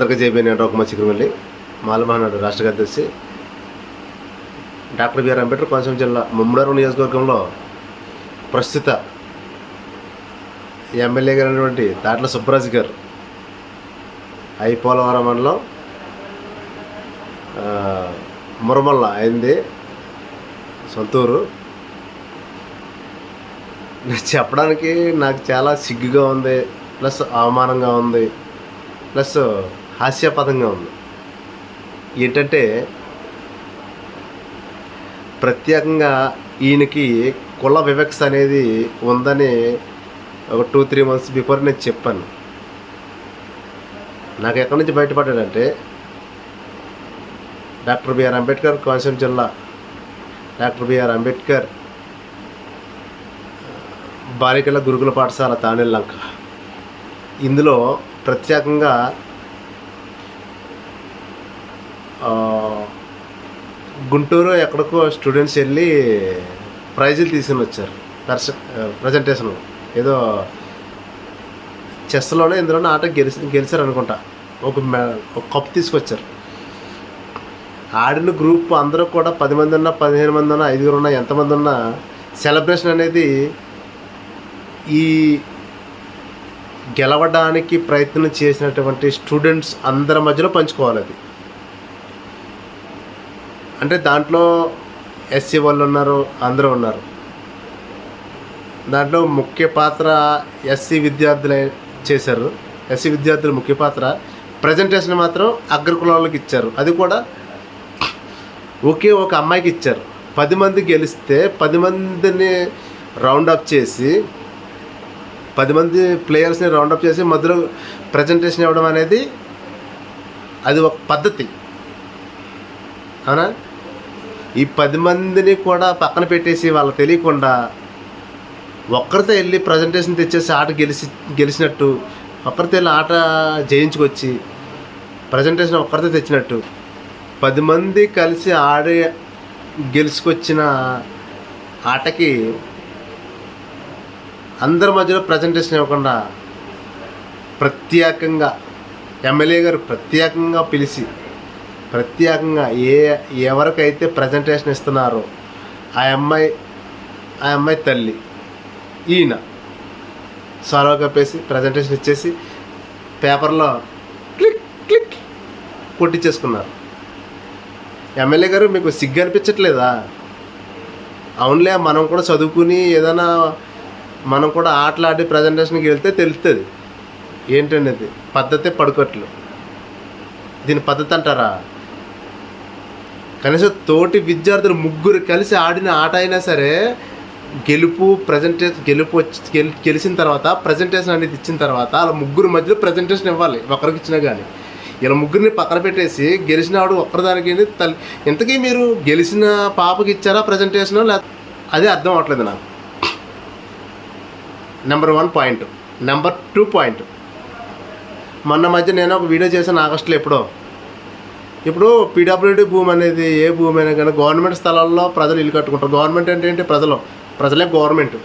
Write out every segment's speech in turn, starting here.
అందరికీ జైబీ నేను రఘుమ చిగురుమల్లి మాలమహనాడు రాష్ట్ర కార్యదర్శి డాక్టర్ బిఆర్ అంబేద్కర్ కోనసీమ జిల్లా ముమ్మడారు నియోజకవర్గంలో ప్రస్తుత ఎమ్మెల్యే గారు అయినటువంటి దాట్ల సుబ్బరాజు గారు ఐ పోలవరం మండలం మురమల్ల అయింది సొంతూరు. నేను చెప్పడానికి నాకు చాలా సిగ్గుగా ఉంది ప్లస్ అవమానంగా ఉంది ప్లస్ హాస్యాపదంగా ఉంది. ఏంటంటే ప్రత్యేకంగా ఈయనకి కుల వివక్ష అనేది ఉందని ఒక టూ త్రీ మంత్స్ బిఫోర్ నేను చెప్పాను. నాకు ఎక్కడి నుంచి బయటపడ్డాడంటే డాక్టర్ బిఆర్ అంబేద్కర్ కోనసీమ జిల్లా డాక్టర్ బిఆర్ అంబేద్కర్ బాలికల గురుకుల పాఠశాల తాణెల్లంక ఇందులో ప్రత్యేకంగా గుంటూరు ఎక్కడికో స్టూడెంట్స్ వెళ్ళి ప్రైజులు తీసుకుని వచ్చారు. పర్స ప్రజెంటేషన్ ఏదో చెస్లోనే ఇందులోనే ఆట గెలిచి గెలిచారు అనుకుంటా. ఒక మె- ఒక కప్ తీసుకొచ్చారు. ఆడిన గ్రూప్ అందరూ కూడా పది మంది ఉన్నా పదిహేను మంది ఉన్నా ఐదుగురు ఉన్నా ఎంతమంది ఉన్నా సెలబ్రేషన్ అనేది ఈ గెలవడానికి ప్రయత్నం చేసినటువంటి స్టూడెంట్స్ అందరి మధ్యలో పంచుకోవాలి అది. అంటే దాంట్లో ఎస్సీ వాళ్ళు ఉన్నారు అందరూ ఉన్నారు. దాంట్లో ముఖ్య పాత్ర ఎస్సీ విద్యార్థులే చేశారు. ఎస్సీ విద్యార్థులు ముఖ్య పాత్ర ప్రజెంటేషన్ మాత్రం అగ్రకులాలకు ఇచ్చారు. అది కూడా ఒకే ఒక అమ్మాయికి ఇచ్చారు. పది మంది గెలిస్తే పది మందిని రౌండ్ అప్ చేసి పది మంది ప్లేయర్స్ని రౌండ్ అప్ చేసి మధ్యలో ప్రజెంటేషన్ ఇవ్వడం అనేది అది ఒక పద్ధతి. అవునా? ఈ పది మందిని కూడా పక్కన పెట్టేసి వాళ్ళకి తెలియకుండా ఒక్కరితో వెళ్ళి ప్రజెంటేషన్ తెచ్చేసి ఆట గెలిచి గెలిచినట్టు ఒక్కరితో వెళ్ళి ఆట జయించుకొచ్చి ప్రజెంటేషన్ ఒక్కరితో తెచ్చినట్టు పది మంది కలిసి ఆడి గెలుచుకొచ్చిన ఆటకి అందరి మధ్యలో ప్రజెంటేషన్ ఇవ్వకుండా ప్రత్యేకంగా ఎమ్మెల్యే గారు ప్రత్యేకంగా పిలిచి ప్రత్యేకంగా ఏ ఎవరికైతే ప్రజెంటేషన్ ఇస్తున్నారో ఆ అమ్మాయి ఆ అమ్మాయి తల్లి ఈయన సాల్వ్ కప్పేసి ప్రజెంటేషన్ ఇచ్చేసి పేపర్లో క్లిక్ క్లిక్ కొట్టించేసుకున్నారు ఎమ్మెల్యే గారు మీకు సిగ్గు అనిపించట్లేదా? అవునులే మనం కూడా చదువుకుని ఏదైనా మనం కూడా ఆటలాడి ప్రజెంటేషన్కి వెళ్తే తెలుస్తుంది ఏంటనేది? పద్ధతే పడుకోట్లు. దీని పద్ధతి అంటారా? కనీసం తోటి విద్యార్థులు ముగ్గురు కలిసి ఆడిన ఆట అయినా సరే గెలుపు ప్రజెంటేషన్ గెలుపు వచ్చి గెలి గెలిచిన తర్వాత ప్రజెంటేషన్ అనేది ఇచ్చిన తర్వాత అలా ముగ్గురు మధ్యలో ప్రజెంటేషన్ ఇవ్వాలి ఒకరికి ఇచ్చినా కానీ ఇలా ముగ్గురిని పక్కన పెట్టేసి గెలిచినవాడు ఒక్కరిదానికి తల్లి ఇంతకీ మీరు గెలిచిన పాపకి ఇచ్చారా ప్రజెంటేషన్ లేదా అదే అర్థం అవట్లేదు నాకు. Number one point number two point మొన్న మధ్య నేను ఒక వీడియో చేశాను ఆగస్టులో ఎప్పుడో. ఇప్పుడు పీడబ్ల్యూడి భూమి అనేది ఏ భూమి అయినా కానీ గవర్నమెంట్ స్థలాల్లో ప్రజలు ఇల్లు కట్టుకుంటారు. గవర్నమెంట్ అంటే ఏంటి? ప్రజలు. ప్రజలే గవర్నమెంట్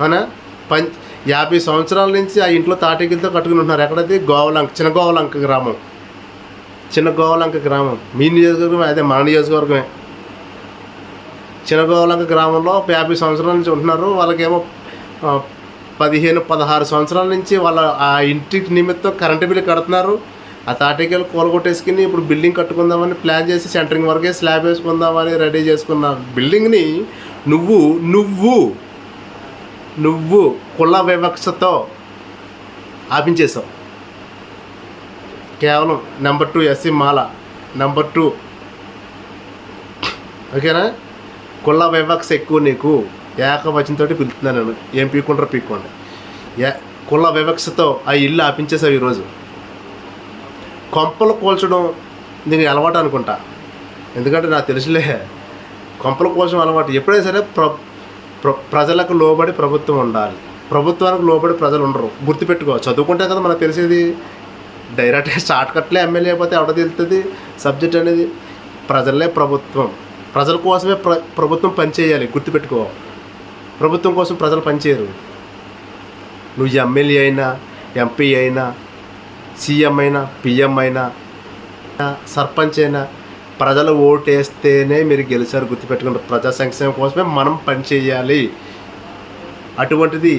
అవునా? పంచ్ యాభై సంవత్సరాల నుంచి ఆ ఇంట్లో తాటికలతో కట్టుకుని ఉంటున్నారు. ఎక్కడది? గోవలంక చిన్న గోవలంక గ్రామం. చిన్న గోవలంక గ్రామం. మీ నియోజకవర్గం అదే మన నియోజకవర్గమే. చిన్న గోవలంక గ్రామంలో యాభై సంవత్సరాల నుంచి ఉంటున్నారు. వాళ్ళకేమో పదిహేను పదహారు సంవత్సరాల నుంచి వాళ్ళ ఆ ఇంటికి నిమిత్తం కరెంటు బిల్లు కడుతున్నారు. ఆ తాటికెళ్ళి కూలగొట్టేసుకుని ఇప్పుడు బిల్డింగ్ కట్టుకుందామని ప్లాన్ చేసి సెంటరింగ్ వరకే స్లాబ్ వేసుకుందామని రెడీ చేసుకున్న బిల్డింగ్ని నువ్వు నువ్వు నువ్వు కుల వివక్షతో ఆపించేశావు. కేవలం number two SC Mala number two. ఓకేనా? కుల వివక్ష ఎక్కువ నీకు. ఏకవచనంతో పిలుతున్నాను నేను. ఏం పీక్కుంటారో పీక్కోండి. ఏ కుల వివక్షతో ఆ ఇల్లు ఆపించేసావు ఈరోజు. కొంపలు కూల్చడం దీనికి అలవాటు అనుకుంటా. ఎందుకంటే నాకు తెలుసులే కొంపలు కూల్చడం అలవాటు. ఎప్పుడైనా సరే ప్ర ప్ర ప్రజలకు లోబడి ప్రభుత్వం ఉండాలి. ప్రభుత్వానికి లోబడి ప్రజలు ఉండరు. గుర్తుపెట్టుకో చదువుకుంటే కదా మనకు తెలిసేది. డైరెక్ట్గా షార్ట్ కట్లే ఎమ్మెల్యే అయిపోతే ఎవడ తెలుస్తుంది సబ్జెక్ట్ అనేది ప్రజలే ప్రభుత్వం. ప్రజల కోసమే ప్ర ప్రభుత్వం పనిచేయాలి. గుర్తుపెట్టుకో ప్రభుత్వం కోసం ప్రజలు పనిచేయరు. నువ్వు ఎమ్మెల్యే అయినా ఎంపీ అయినా సీఎం అయినా పిఎం అయినా సర్పంచ్ అయినా ప్రజలు ఓటేస్తేనే మీరు గెలిచారు గుర్తుపెట్టుకుంటారు ప్రజా సంక్షేమం కోసమే మనం పనిచేయాలి అటువంటిది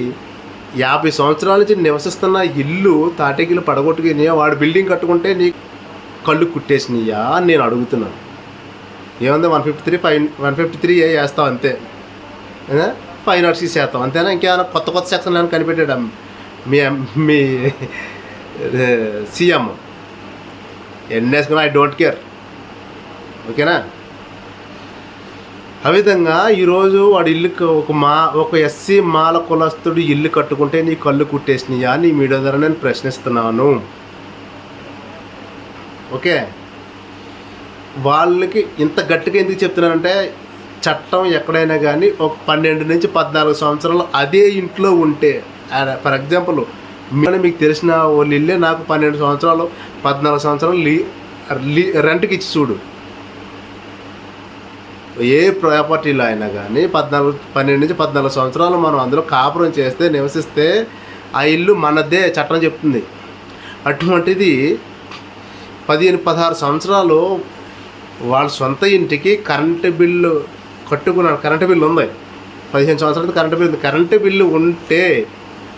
యాభై సంవత్సరాల నుంచి నివసిస్తున్న ఇల్లు తాటకిల్లు పడగొట్టుకుని వాడు బిల్డింగ్ కట్టుకుంటే నీ కళ్ళు కుట్టేసినాయా అని నేను అడుగుతున్నాను. ఏముంది one fifty three five one fifty three A వేస్తాం అంతే. ఏ? ఫైవ్ నాట్ సిక్స్ వేస్తాం అంతేనా? ఇంకేమైనా కొత్త కొత్త సెక్షన్ అని కనిపెట్టాడు? మీ మీ సీఎం. ఎన్ని వేసుకున్నా ఐ డోంట్ కేర్ ఓకేనా? ఆ విధంగా ఈరోజు వాడు ఇల్లు ఒక మా ఒక ఎస్సీ మాల కులస్తుడు ఇల్లు కట్టుకుంటే నీ కళ్ళు కుట్టేసినాయా? నీ మీడియా ద్వారా నేను ప్రశ్నిస్తున్నాను. ఓకే? వాళ్ళకి ఇంత గట్టిగా ఎందుకు చెప్తున్నానంటే చట్టం ఎక్కడైనా కానీ ఒక పన్నెండు నుంచి పద్నాలుగు సంవత్సరాలు అదే ఇంట్లో ఉంటే ఫర్ ఎగ్జాంపుల్ మీకు తెలిసిన వాళ్ళ ఇల్లే నాకు పన్నెండు సంవత్సరాలు పద్నాలుగు సంవత్సరాలు లీ లీ రెంట్కి ఇచ్చి చూడు. ఏ ప్రాపర్టీలో అయినా కానీ పద్నాలుగు పన్నెండు నుంచి పద్నాలుగు సంవత్సరాలు మనం అందులో కాపురం చేస్తే నివసిస్తే ఆ ఇల్లు మనదే చట్టం చెప్తుంది. అటువంటిది పదిహేను పదహారు సంవత్సరాలు వాళ్ళ సొంత ఇంటికి కరెంటు బిల్లు కట్టుకున్నాడు కరెంటు బిల్లు ఉంది. పదిహేను సంవత్సరాలు కరెంటు బిల్లు ఉంది. కరెంటు బిల్లు ఉంటే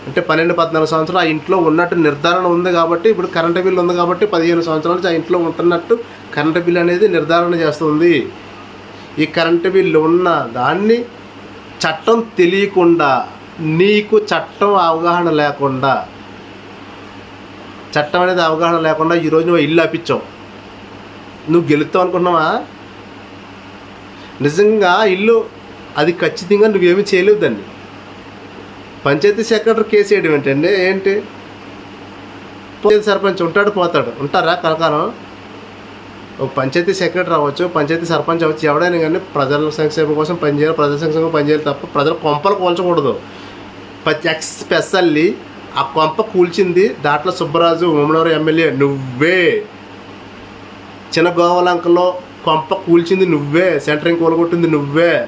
అంటే పన్నెండు పద్నాలుగు సంవత్సరాలు ఆ ఇంట్లో ఉన్నట్టు నిర్ధారణ ఉంది కాబట్టి ఇప్పుడు కరెంటు బిల్లు ఉంది కాబట్టి పదిహేను సంవత్సరాల నుంచి ఆ ఇంట్లో ఉంటున్నట్టు కరెంటు బిల్లు అనేది నిర్ధారణ చేస్తుంది. ఈ కరెంటు బిల్లు ఉన్న దాన్ని చట్టం తెలియకుండా నీకు చట్టం అవగాహన లేకుండా చట్టం అనేది అవగాహన లేకుండా ఈరోజు నువ్వు ఇల్లు అప్పించావు. నువ్వు గెలుస్తావు అనుకున్నావా నిజంగా ఇల్లు అది ఖచ్చితంగా నువ్వేమీ చేయలేవు దాన్ని. పంచాయతీ సెక్రటరీ కేసు వేయడం ఏంటండి? ఏంటి? పంచాయతీ సర్పంచ్ ఉంటాడు పోతాడు. ఉంటారా కలకాలం? ఒక పంచాయతీ సెక్రటరీ అవ్వచ్చు పంచాయతీ సర్పంచ్ అవ్వచ్చు ఎవడైనా కానీ ప్రజల సంక్షేమం కోసం పనిచేయాలి ప్రజల సంక్షేమం పనిచేయాలి తప్ప ప్రజల కొంపలు కూల్చకూడదు. ప్రతి ఎక్స్ స్పెషల్లీ ఆ కొంప కూల్చింది దాంట్లో సుబ్బరాజు ఉమ్మనూరు ఎమ్మెల్యే నువ్వే. చిన్న గోవలంకలో కొంప కూల్చింది నువ్వే. సెంటరింగ్ కూలగొట్టింది నువ్వే.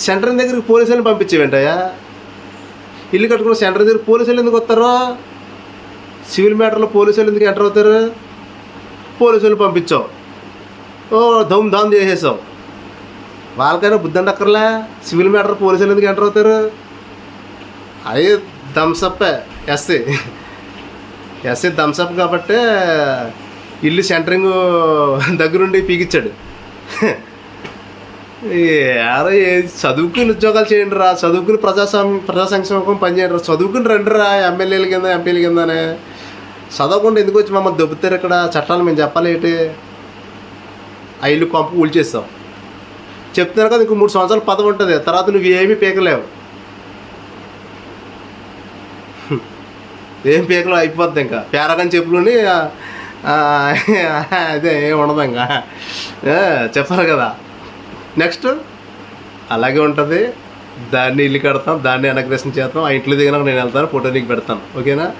సెంటరింగ్ దగ్గరికి పోలీసులను పంపించేవేంటయ్యా? ఇల్లు కట్టుకున్న సెంటర్ దగ్గర పోలీసులు ఎందుకు వస్తారు? సివిల్ మ్యాటర్లో పోలీసులు ఎందుకు ఎంటర్ అవుతారు? పోలీసులు పంపించావు ఓ ధమ్ ధమ్ చేసేసావు వాళ్ళకైనా బుద్ధి అక్కర్లే సివిల్ మ్యాటర్ పోలీసులు ఎందుకు ఎంటర్ అవుతారు? అవి థమ్సప్పే ఎస్సీ ఎస్సీ థమ్సప్ కాబట్టే ఇల్లు సెంటరింగ్ దగ్గరుండి పీకిచ్చాడు. యారో ఏది చదువుకుని ఉద్యోగాలు చేయండి రా చదువుకుని ప్రజాసం ప్రజా సంక్షేమం పనిచేయండి రా చదువుకుని రండి రా ఎమ్మెల్యేల కింద ఎంపీల కిందనే. చదవకుండా ఎందుకు వచ్చి మమ్మల్ని దొబ్బుతారు ఇక్కడ? చట్టాలు మేము చెప్పలేటి. ఏంటి ఆ ఇల్లు కొంప కూల్చేస్తాం చెప్తున్నారు కదా ఇంకో మూడు సంవత్సరాలు పదవి ఉంటుంది. తర్వాత నువ్వు ఏమీ పీకలేవు. ఏం పీకలు అయిపోద్ది ఇంకా. పేరగని చెప్పులోని అదే ఏం ఉండదు ఇంకా. చెప్పారు కదా. నెక్స్ట్ అలాగే ఉంటుంది. దాన్ని ఇల్లు కడతాం దాన్ని అనగ్రసం చేస్తాం. ఆ ఇంట్లో దిగినాక నేను వెళ్తాను ఫోటో నీకు పెడతాను. ఓకేనా?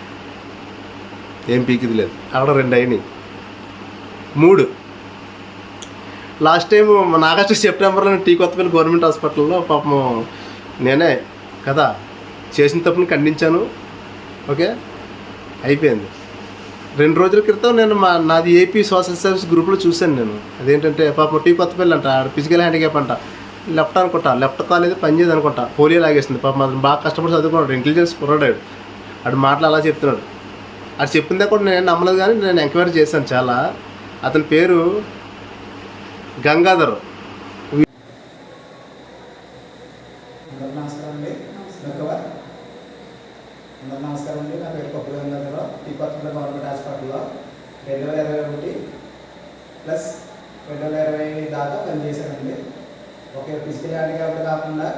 ఏం పీకిది లేదు. అక్కడ రెండు అయినాయి. మూడు. లాస్ట్ టైం మన ఆగస్టు సెప్టెంబర్లో టీ కొత్తపల్లి గవర్నమెంట్ హాస్పిటల్లో పాపం నేనే కదా చేసిన తప్పుని ఖండించాను. ఓకే? అయిపోయింది. రెండు రోజుల క్రితం నేను మా నాది ఏపీ సోషల్ సర్వీస్ గ్రూప్లో చూశాను నేను. అదేంటంటే పాపం టీ కొత్తపల్లి అంట ఫిజికల్ హ్యాండిక్యాప్ అంట. లెఫ్ట్ అనుకుంటా లెఫ్ట్ కాల్ ఏదో పని అనుకుంటా. పోలియో లాగేస్తుంది పాపం అతను బాగా కష్టపడి చదువుకున్నాడు ఇంటెలిజెన్స్ కుర్రాడు అటు మాటలు అలా చెప్తున్నాడు. అది చెప్పిందే కూడా నేను నమ్మలేదు కానీ నేను ఎంక్వైరీ చేశాను చాలా. అతని పేరు గంగాధర్ అందరికి నమస్కారం అండి వెల్కవర్ అందరికి నమస్కారం అండి నా పేరు పప్పు గంగాధరరావు ఈ కొత్తపల్లి గవర్నమెంట్ హాస్పిటల్లో రెండు వేల ఇరవై ఒకటి ప్లస్ రెండు వేల ఇరవై దాకా పనిచేశానండి ఒక ఫిజికల్ హ్యాండిక్యాప్ కాకుండా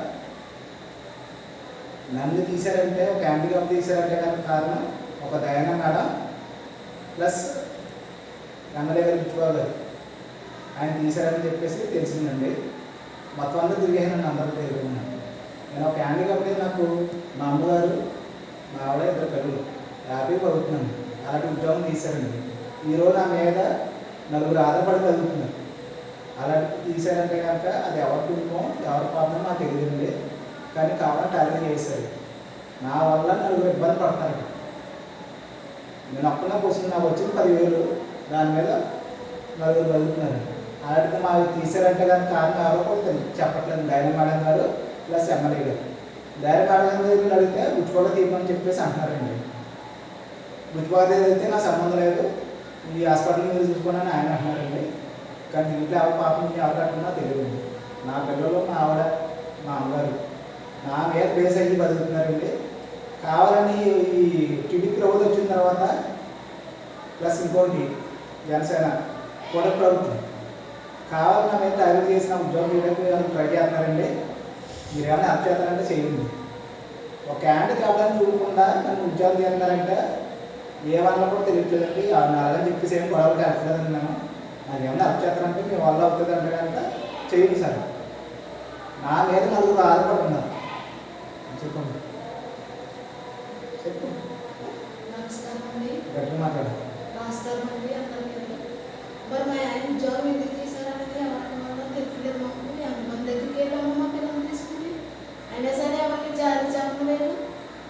నన్ను తీశారంటే ఒక హ్యాండిక్యాప్ తీశారంటే కనుక కారణం ఒక దయాన కాడ ప్లస్ ఎమ్మెల్యే గారు గారు ఆయన తీశారని చెప్పేసి తెలిసిందండి. మొత్తం అంతా తిరిగాను అందరూ తెలియకుండా నేను ఒక హ్యాండిక్యాప్ అయితే నాకు మా అమ్మగారు మా ఆవిడ ఇద్దరు పిల్లలు. హ్యాపీ చదువుతున్నాను అలాంటి ఉద్యోగం తీశారండి. ఈరోజు నా మీద నలుగురు ఆధారపడి చదువుతున్నారు అలాంటి తీశారంటే కనుక అది ఎవరి కుటుంబం ఎవరి పాపం నాకు తెలియదండి. కానీ కావాలని అదే చేశారు. నా వల్ల నలుగురు ఇబ్బంది పడతారు నేను ఒక్కనే కూర్చుని నాకు వచ్చింది పదివేలు. దాని మీద నలుగురు బతుకుతున్నారు. అలాంటిది మాకు తీసారంటే కానీ కారణం ఎవరో కూడా తెలియదు. చెప్పట్లేదు. ధైర్యం మేడం గారు ప్లస్ ఎమ్మెల్యే గారు. ధైర్యం మేడం గారి అడిగితే గుచ్చుకోట తీయమని చెప్పేసి అంటున్నారండి. ఉచ్చుకోట అయితే నా సంబంధం లేదు. ఈ హాస్పిటల్ మీద చూసుకోండి ఆయన అంటున్నారండి. కానీ దీంట్లో ఎవరు పాపం ఎవరు కట్టుకున్నా తెలియదు నా పిల్లలు మా ఆవిడ మా అమ్మగారు నా మీద బేస్ అయ్యి బతుకుతున్నారండి. కావాలని ఈ టీడీపీ ప్రభుత్వం వచ్చిన తర్వాత ప్లస్ ఇంకోటి జనసేన కూడా ప్రభుత్వం. కావాలని మేము తయారు చేసిన ఉద్యోగం చేయడానికి ట్రై చేస్తున్నారండి. మీరు ఏమైనా హెల్ప్ చేస్తారంటే చేయండి. ఒక హ్యాండ్ కావాలని చూడకుండా నన్ను ఉద్యోగం చేస్తున్నారంటే. ఏమన్నా కూడా తెలియట్లేదండి. అలాగని చెప్పేసి ఏం గొడవలు కట్టలేదండి నేను నాకు ఏమైనా హెల్ప్ చేస్తారంటే మీ వల్ల అవుతుంది అంటే కనుక చేయండి సార్. నా మీద నలుగురు ఆధారపడుతున్నారు చెప్పండి చెప్పు నమస్కారం అండి గట్టిగా మాట్లాడు నమస్కారం అండి అందరికీ మరి మా ఆయన ఉద్యోగం ఎందుకు తీశారనేది ఎవరికి వల్ల తెలియలేదు మాకు మన దగ్గరికి వెళ్ళాము మా పిల్లల్ని తీసుకుని అయినా సరే ఎవరికి జారీ చెప్పలేదు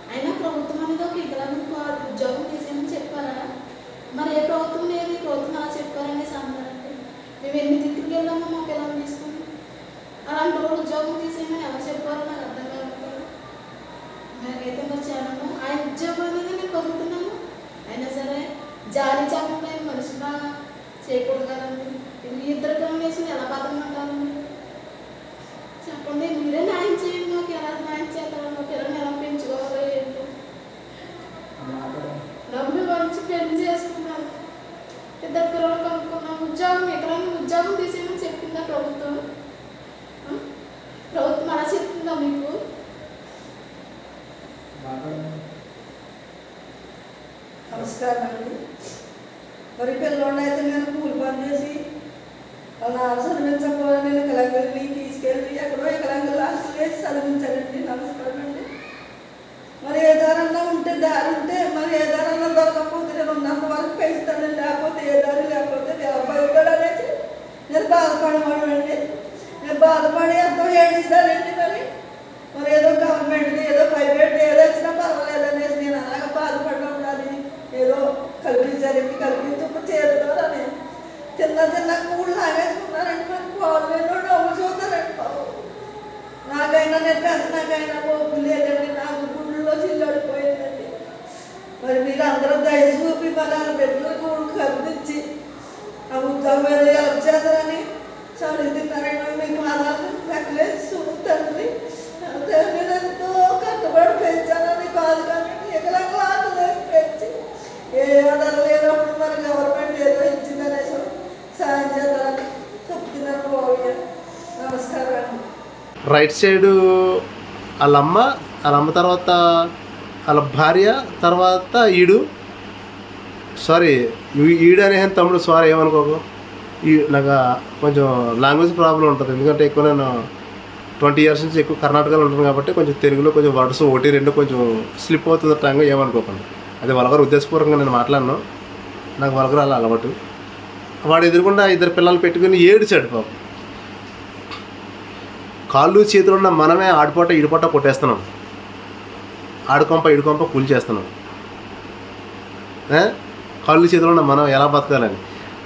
అయినా ప్రభుత్వం అనేది ఒక వికలాంగులకు ఆ ఉద్యోగం తీసేయమని చెప్పారా మరి ఏ ప్రభుత్వం లేదు ప్రభుత్వం అలా చెప్పారనేసి అన్నారండి మేము ఎన్ని దగ్గరికి వెళ్ళాము మా పిల్లల్ని తీసుకుని అలాంటి వాళ్ళు ఉద్యోగం తీసేయమని ఎవరు చెప్పారో నాకు అర్థం కావట్లేదు నాకైతే మరి చాలా ఆయన ఉద్యోగం అనేది నేను పొందుతున్నాను అయినా సరే జాలి చెప్పడం మనిషిగా చేయకూడదు కదండి ఇది ఇద్దరు పిల్లలు వేసుకుని ఎలా బతకమంటారండి చెప్పండి మీరే న్యాయం చేయండి మాకు ఎలా న్యాయం చేస్తారో మా పిల్లల్ని ఎలా పెంచుకోవాలో ఏంటో మాట్లాడు డబ్బులు మంచి పెళ్ళి చేసుకున్నాను ఇద్దరు పిల్లలు కనుక్కున్నాం ఉద్యోగం ఎక్కడైనా ఉద్యోగం తీసేయమని చెప్పిందా ప్రభుత్వం ఆ? ప్రభుత్వం అలా చెప్తుందా మీకు మాట్లాడు నమస్కారం అండి మరి పిల్లోడిని అయితే నేను కూలి పని చేసి వాళ్ళ నాన్న చదివించకపోతే నేను కలంగల్ని తీసుకెళ్ళి ఎక్కడో కలంగల్ హాస్టల్ వేసి చదివించానండి నమస్కారం అండి మరి ఏ దారన్నా ఉంటే దారి ఉంటే మరి ఏ దారన్నా దొరకకపోతే నేను ఉన్నంత వరకు పెంచుతాను లేకపోతే ఏ దారి లేకపోతే నేను భయపడి అనేసి నేను బాధపడమండి నేను బాధపడి ఎంతో ఏడిస్తానండి మరి మరి ఏదో గవర్నమెంట్ ఏదో ప్రైవేట్ ఏదో వచ్చినా పర్వాలేదు అనేసి నేను అలాగ బాధపడినప్పుడు ఉండాలి. ఏదో కల్పించారండి కల్పించప్పుడు అని చిన్న చిన్న కూళ్ళు లాగేసుకున్నారంటే మరి. కోళ్ళు డబ్బు చూస్తారండి బాబు నాకైనా నేను పెంచడాకైనా ఓపు లేదండి. నాకు గుండెల్లో చిల్లడిపోయిందండి మరి మీరు అందరూ దయ చూపి మరి బిడ్డలు కూడా కరుదించి ఆ ఉద్యోగం ఏదో హెల్ప్ చేస్తారని చదువుతున్నారండి మీకు అనాలు లెక్కలేసి తండ్రి. అంతే నేను ఎంతో కట్టుబడి పెంచానని కాదు కానీ ఎకలంగా ఆటలేసి పెంచి ఏ ఆధారం లేనప్పుడు మరి గవర్నమెంట్ ఏదో ఇచ్చిందనేసి సాయం చేద్దామని చెప్తున్నాను బాబు నమస్కారం. అండి రైట్ సైడు వాళ్ళ అమ్మ వాళ్ళ అమ్మ తర్వాత వాళ్ళ భార్య తర్వాత ఈడు. సారీ ఈడు అనే తమ్ముడు సారీ ఏమనుకోకు. ఈ నాకు కొంచెం లాంగ్వేజ్ ప్రాబ్లం ఉంటుంది. ఎందుకంటే ఎక్కువ నేను ట్వంటీ ఇయర్స్ నుంచి ఎక్కువ కర్ణాటకలో ఉంటాను కాబట్టి కొంచెం తెలుగులో కొంచెం వర్డ్స్ ఒకటి రెండు కొంచెం స్లిప్ అవుతుంది టంగ్ ఏమనుకోకండి. అది వలగరు ఉద్దేశపూర్వకంగా నేను మాట్లాడను. నాకు వలగరు అలా అలవాటు. వాడు ఎదురుకుండా ఇద్దరు పిల్లలు పెట్టుకుని ఏడిచాడు పాపం. కాళ్ళు చేతులు ఉన్న మనమే ఆడిపోట ఇడిపోట కొట్టేస్తున్నాం. ఆడుకొంప ఇడుకొంప కూలి చేస్తున్నాం. కాళ్ళు చేతులు ఉన్న మనం ఎలా బతకాలని?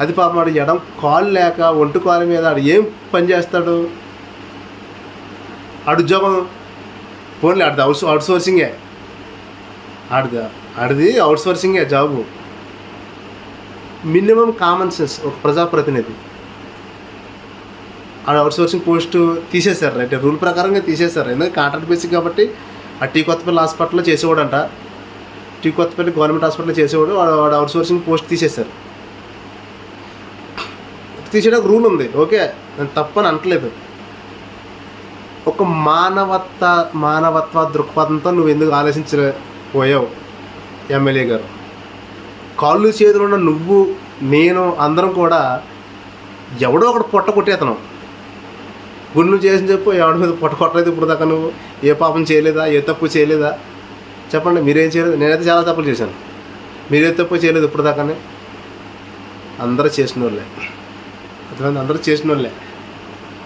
అది పాపం వాడు ఎడం కాలు లేక ఒంటి కాలు మీద ఆడు ఏం పని చేస్తాడు? ఆడు ఉద్యోగం పోన్లే ఆడది అవుట్ అవుట్ సోర్సింగే ఆడిది ఆడిది అవుట్ సోర్సింగే జాబు మినిమం కామన్ సెన్స్ ఒక ప్రజాప్రతినిధి. ఆడ అవుట్ సోర్సింగ్ పోస్ట్ తీసేశారు అంటే రూల్ ప్రకారంగా తీసేశారు. ఎందుకంటే కాంట్రాక్ట్ బేసిక్ కాబట్టి ఆ టీ కొత్తపల్లి హాస్పిటల్లో చేసేవాడంట. టీ కొత్తపల్లి గవర్నమెంట్ హాస్పిటల్లో చేసేవాడు వాడు వాడు అవుట్ సోర్సింగ్ పోస్ట్ తీసేశారు. తీసేయడానికి రూల్ ఉంది ఓకే? నేను తప్పని అనట్లేదు. ఒక మానవత్వ మానవత్వ దృక్పథంతో నువ్వు ఎందుకు ఆలోచించలేకపోయావు? ఎమ్మెల్యే గారు. కాళ్ళు చేతులు ఉన్న నువ్వు నేను అందరం కూడా ఎవడో ఒకటి పొట్ట కొట్టేతనం. గుండు చేసి చెప్పు ఎవడి మీద పొట్ట కొట్టలేదు ఇప్పుడు దాకా నువ్వు? ఏ పాపం చేయలేదా? ఏ తప్పు చేయలేదా? చెప్పండి మీరేం చేయలేదు? నేనైతే చాలా తప్పులు చేశాను. మీరే తప్పు చేయలేదు ఇప్పుడు దాకానే? అందరూ చేసిన వాళ్ళే అర్థమైంది? అందరూ చేసిన వాళ్ళే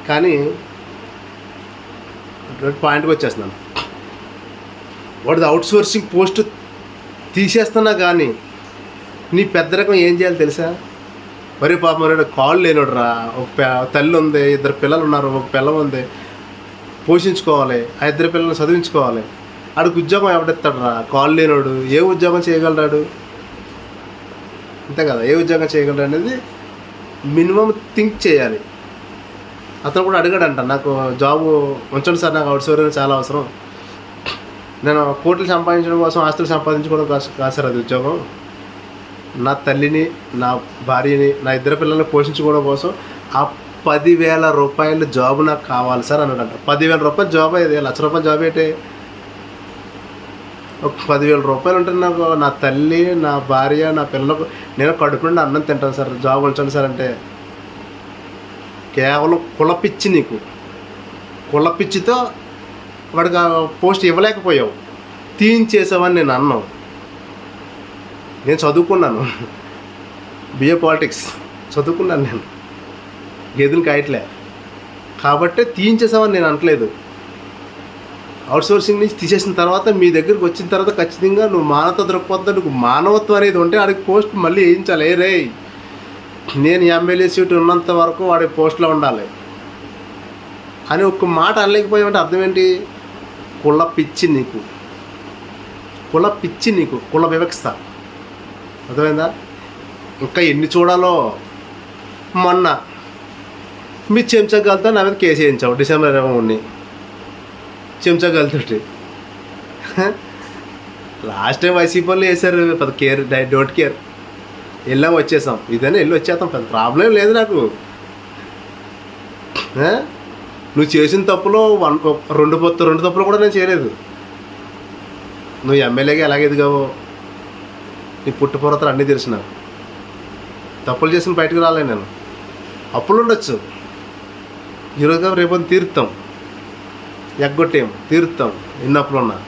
కానీ అటువంటి పాయింట్కి వచ్చేస్తున్నాను. వాడిది అవుట్సోర్సింగ్ పోస్ట్ తీసేస్తున్నా కానీ నీ పెద్దరికం ఏం చేయాలి తెలుసా? మరి పాపం రెండు కాళ్ళు లేనోడు రా ఒక తల్లి ఉంది ఇద్దరు పిల్లలు ఉన్నారు ఒక పిల్ల ఉంది. పోషించుకోవాలి ఆ ఇద్దరు పిల్లల్ని చదివించుకోవాలి. ఆడికి ఉద్యోగం ఎవడెత్తాడు రా కాళ్ళు లేనోడు. ఏ ఉద్యోగం చేయగలరాడు? అంతే కదా. ఏ ఉద్యోగం చేయగలరు అనేది మినిమం థింక్ చేయాలి. అతను కూడా అడిగాడంట నాకు జాబ్ ఉంచండి సార్ నాకు అవుట్ చాలా అవసరం. నేను కోట్లు సంపాదించడం కోసం ఆస్తులు సంపాదించుకోవడం కాదు కాదు సార్ అది ఉద్యోగం. నా తల్లిని నా భార్యని నా ఇద్దరు పిల్లల్ని పోషించుకోవడం కోసం ఆ పదివేల రూపాయలు జాబ్ నాకు కావాలి సార్ అన్నాడంట పదివేల రూపాయలు జాబ్ అయితే లక్ష రూపాయలు జాబ్ ఏంటి? ఒక పదివేల రూపాయలు ఉంటే నాకు నా తల్లి నా భార్య నా పిల్లలకు నేను కడుపు నుండి అన్నం తింటాను సార్. జాబ్ ఉంచండి సార్ అంటే. కేవలం కులపిచ్చి నీకు. కులపిచ్చితో వాడికి ఆ పోస్ట్ ఇవ్వలేకపోయావు. తీయించేసావని నేను అన్నాను నేను చదువుకున్నాను. బిఏ పాలిటిక్స్ చదువుకున్నాను నేను. గేదెలు కాయట్లే. కాబట్టే తీయించేసామని నేను అనట్లేదు. అవుట్సోర్సింగ్ నుంచి తీసేసిన తర్వాత మీ దగ్గరికి వచ్చిన తర్వాత ఖచ్చితంగా నువ్వు మానవత దృక్పథం నువ్వు మానవత్వం అనేది ఉంటే వాడికి పోస్ట్ మళ్ళీ వేయించాలి. ఏ రే నేను ఎమ్మెల్యే సీట్ ఉన్నంత వరకు వాడి పోస్ట్లో ఉండాలి. అని ఒక్క మాట అనలేకపోయామంటే అర్థం ఏంటి? కుల పిచ్చి నీకు. కుల పిచ్చి నీకు కుల వివక్ష. అర్థమైందా? ఇంకా ఎన్ని చూడాలో? మొన్న మీ చెంచగాలతో నా మీద కేసు వేయించావు డిసెంబర్ ఇరవై మూడుని. చెంచగాలతోటి. లాస్ట్ టైం వైసీపీ వాళ్ళు వేశారు పెద్ద కేర్ డోంట్ కేర్. వెళ్ళాం వచ్చేసాం. ఇదైనా వెళ్ళి వచ్చేస్తాం పెద్ద ప్రాబ్లం లేదు నాకు. నువ్వు చేసిన తప్పులో వన్ రెండు పొత్తు రెండు తప్పులు కూడా నేను చేయలేదు. నువ్వు ఎమ్మెల్యేగా ఎలాగ ఎదిగావో నీ పుట్టుపూరతలు అన్నీ తెలిసిన. తప్పులు చేసిన బయటకు రాలే నేను. అప్పులు ఉండొచ్చు. ఈరోజు రేపు తీరుతాం. ఎగ్గొట్టేం తీరుతాం. ఎన్ని అప్పులు ఉన్నా.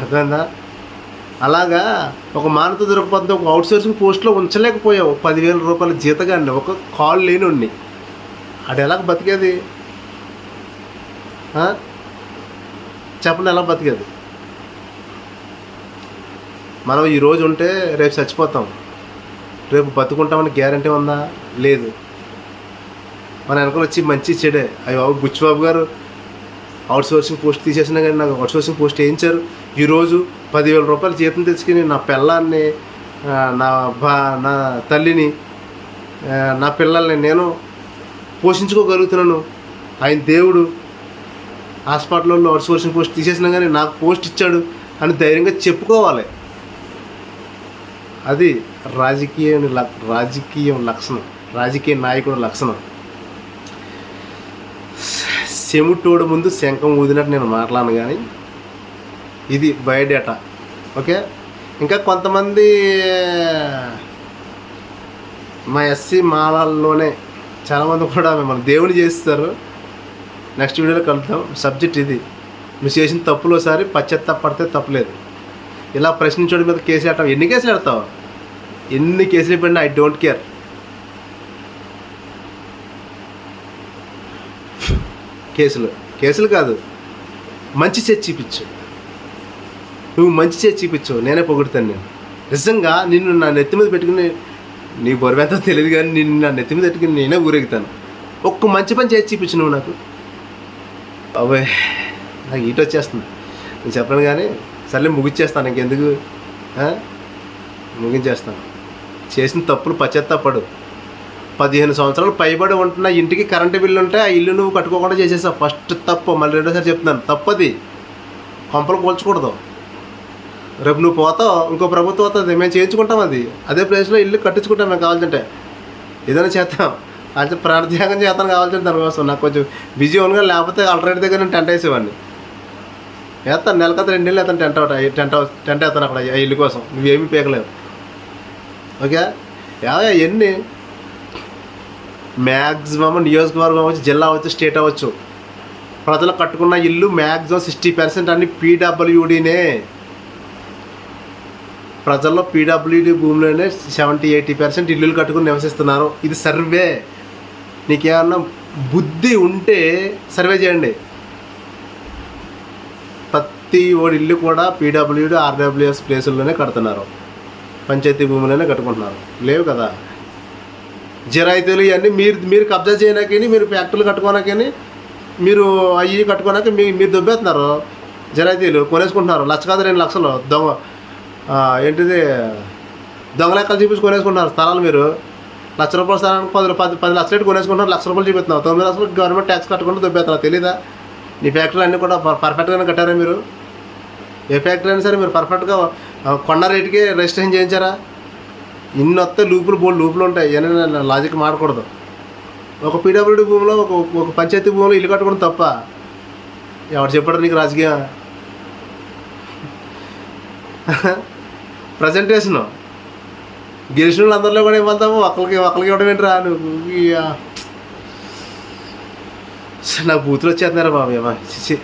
అర్థమైందా? అలాగా ఒక మానత దొరకకపోతే ఒక అవుట్ సోర్సింగ్ పోస్ట్లో ఉంచలేకపోయావు. పదివేల రూపాయల జీతగాన్ని ఒక కాల్ లేనుండి అది ఎలా బతికేది? చెప్పండి ఎలా బతికేది? మనం ఈరోజు ఉంటే రేపు చచ్చిపోతాం. రేపు బతుకుంటామని గ్యారంటీ ఉందా? లేదు. మన వెనకాల వచ్చి మంచి చెడే. అయ్యి బాబు బుచ్చిబాబు గారు అవుట్ సోర్సింగ్ పోస్ట్ తీసేసినా కానీ నాకు అవుట్ సోర్సింగ్ పోస్ట్ వేయించారు. ఈరోజు పదివేల రూపాయలు జీతం తెచ్చుకుని నా పిల్లాన్ని నా బా నా తల్లిని నా పిల్లల్ని నేను పోషించుకోగలుగుతున్నాను. ఆయన దేవుడు. హాస్పిటల్లో అవుట్ సోర్సింగ్ పోస్ట్ తీసేసినా కానీ నాకు పోస్ట్ ఇచ్చాడు అని ధైర్యంగా చెప్పుకోవాలి. అది రాజకీయ లక్- రాజకీయం లక్షణం. రాజకీయ నాయకుడు లక్షణం. చెముటోడు ముందు శంఖం ఊదినట్టు నేను మాట్లాడను కానీ ఇది బయోడేటా. ఓకే? ఇంకా కొంతమంది మా ఎస్సీ మాలల్లోనే చాలామంది కూడా మిమ్మల్ని దేవుని చేస్తారు. నెక్స్ట్ వీడియోలో కలుద్దాం. సబ్జెక్ట్ ఇది. నువ్వు చేసిన తప్పులు ఒకసారి పడితే తప్పులేదు. ఇలా ప్రశ్నించడం మీద కేసులు పెట్టావు ఎన్ని కేసులు పెడతావు ఎన్ని కేసులు పెట్టినా ఐ డోంట్ కేర్. కేసులు. కేసులు కాదు. మంచి చేసి చూపించు. నువ్వు మంచి చేసి చూపించు. నేనే పొగుడుతాను నేను. నిజంగా నిన్ను నా నెత్తి మీద పెట్టుకుని నీ బొరవెంతో తెలియదు కానీ నిన్ను నా నెత్తి మీద పెట్టుకుని నేనే ఊరేగుతాను. ఒక్క మంచి పని చేసి చూపించు నువ్వు నాకు. అవే నాకు ఈట వచ్చేస్తుంది. నేను చెప్పను కానీ సర్లే ముగించేస్తాను ఇంకెందుకు? ముగించేస్తాను. చేసిన తప్పులు పచ్చెత్తపడు పదిహేను సంవత్సరాలు పైబడి ఉంటున్న ఇంటికి కరెంటు బిల్లు ఉంటే ఆ ఇల్లు నువ్వు కట్టుకోకుండా చేసేసావు. ఫస్ట్ తప్పు మళ్ళీ రెండోసారి చెప్తున్నాను. తప్పది. కొంపలు పోల్చకూడదు రేపు నువ్వు పోతావు ఇంకో ప్రభుత్వం వస్తుంది. మేము చేయించుకుంటాం అది. అదే ప్లేస్లో ఇల్లు కట్టించుకుంటాం మేము కావాల్సింటే. ఏదైనా చేస్తాం అంటే ప్రాణత్యాగం చేస్తాను కావాల్సిన దానికోసం నాకు కొంచెం బిజీ ఉండగా లేకపోతే ఆల్రెడీ దగ్గర నేను టెంట్ వేసేవాడిని. వేస్తాను నెలకత రెండు నెలలు వేస్తాను tent out tent house tent వేస్తాను అక్కడ ఆ ఇల్లు కోసం. నువ్వేమీ పీకలేవు. ఓకే? యావే ఎన్ని మ్యాక్సిమం నియోజకవర్గం అవ్వచ్చు జిల్లా అవ్వచ్చు స్టేట్ అవ్వచ్చు. ప్రజలు కట్టుకున్న ఇల్లు మ్యాక్సిమం సిక్స్టీ పర్సెంట్ అన్ని పీడబ్ల్యూడీనే ప్రజల్లో పీడబ్ల్యూడీ భూమిలోనే సెవెంటీ ఎయిటీ పర్సెంట్ ఇల్లులు కట్టుకుని నివసిస్తున్నారు. ఇది సర్వే నీకేమన్నా బుద్ధి ఉంటే సర్వే చేయండి. ప్రతి ఓడి ఇల్లు కూడా పీడబ్ల్యూడి ఆర్డబ్ల్యూఎస్ ప్లేసుల్లోనే కడుతున్నారు. పంచాయతీ భూములనే కట్టుకుంటున్నారు. లేవు కదా? జిరాయితీలు ఇవన్నీ మీరు మీరు కబ్జా చేయడానికని మీరు ఫ్యాక్టరీలు కట్టుకోనాకని మీరు అవి కట్టుకోనాక మీ మీరు దొబ్బేస్తున్నారు జిరాయితీలు కొనేసుకుంటున్నారు. లక్ష కాదు రెండు లక్షలు. దొంగ ఏంటిది? దొంగలెక్కలు చూపించి కొనేసుకుంటున్నారు స్థలాలు మీరు. లక్ష రూపాయల సరే పది పది పది లక్షలు పెట్టి కొనేసుకుంటున్నారు లక్ష రూపాయలు చూపిస్తున్నావు తొమ్మిది లక్షలు గవర్నమెంట్ ట్యాక్స్ కట్టకుండా దొబ్బేస్తున్నారు. తెలీదా? నీ ఫ్యాక్టరీలు అన్నీ కూడా పర్ఫెక్ట్గానే కట్టారా మీరు? ఏ ఫ్యాక్టరీ అయినా సరే మీరు పర్ఫెక్ట్గా కొండ కొన్న రిజిస్ట్రేషన్ చేయించారా? ఇన్ని వస్తే లూపులు బోల్డ్ లూపులు ఉంటాయి. ఏమైనా లాజిక్ మాడకూడదు ఒక పీడబ్ల్యూడి భూమిలో ఒక ఒక పంచాయతీ భూమిలో ఇల్లు కట్టుకోవడం తప్ప ఎవరు చెప్పాడు నీకు రాజకీయం? ప్రజెంటేషను గెలిచిన వాళ్ళందరిలో కూడా ఇవ్వద్దాము ఒకరికి ఒకరికి ఇవ్వడం ఏంట్రా? నువ్వు నా బూతులు వచ్చేస్తున్నారా బాబు ఏమా. చిచి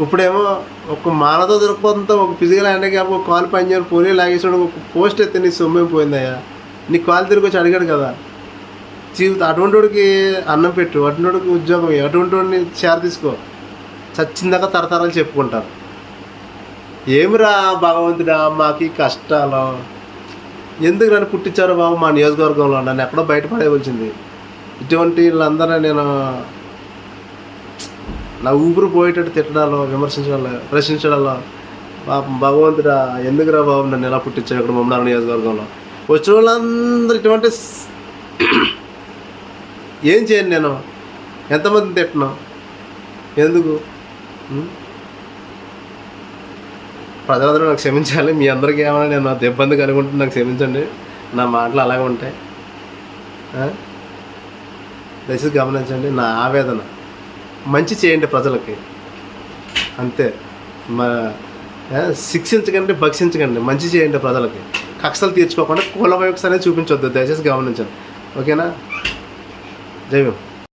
ఇప్పుడేమో ఒక మానతో దొరికిపోతుందో ఒక ఫిజికల్ హ్యాండిక్యాప్ ఒక కాలు పనిచేయని పోనీ లాగేసాడు ఒక పోస్ట్ ఎత్తే నీ సొమ్మేం పోయిందయ్యా? నీ కాలు తిరిగి వచ్చి అడిగాడు కదా. జీవితం అటువంటి వాడికి అన్నం పెట్టు అటువంటి వాడికి ఉద్యోగం అటువంటి వాడిని చేర తీసుకో. చచ్చిందాక తరతరాలు చెప్పుకుంటారు. ఏమిరా భగవంతుడా మాకు కష్టాలు? ఎందుకు నన్ను పుట్టించారు బాబు మా నియోజకవర్గంలో? నన్ను ఎక్కడో బయటపడేవలసింది ఇటువంటి వీళ్ళందరూ నేను నా ఊపిరి పోయేటట్టు తిట్టడాలో విమర్శించడాలో ప్రశ్నించడాలో. పాపం భగవంతుడా ఎందుకురా బాబు నన్ను ఎలా పుట్టించారు ఇక్కడ మమ్మల్ని నియోజకవర్గంలో? వచ్చిన వాళ్ళందరూ ఇటువంటి ఏం చేయను నేను? ఎంతమందిని తిట్టను? ఎందుకు? ప్రజలందరూ నాకు క్షమించాలి. మీ అందరికీ ఏమైనా నేను అంత ఇబ్బంది కనుగొంటుంది నాకు క్షమించండి. నా మాటలు అలాగే ఉంటాయి. దయచేసి గమనించండి నా ఆవేదన మంచి చేయండి ప్రజలకి. అంతే. మా శిక్షించకండి భక్షించకండి మంచి చేయండి ప్రజలకి. కక్షలు తీర్చుకోకుండా కుల వైపు అనేది చూపించొద్దు. దయచేసి గమనించండి. ఓకేనా? జై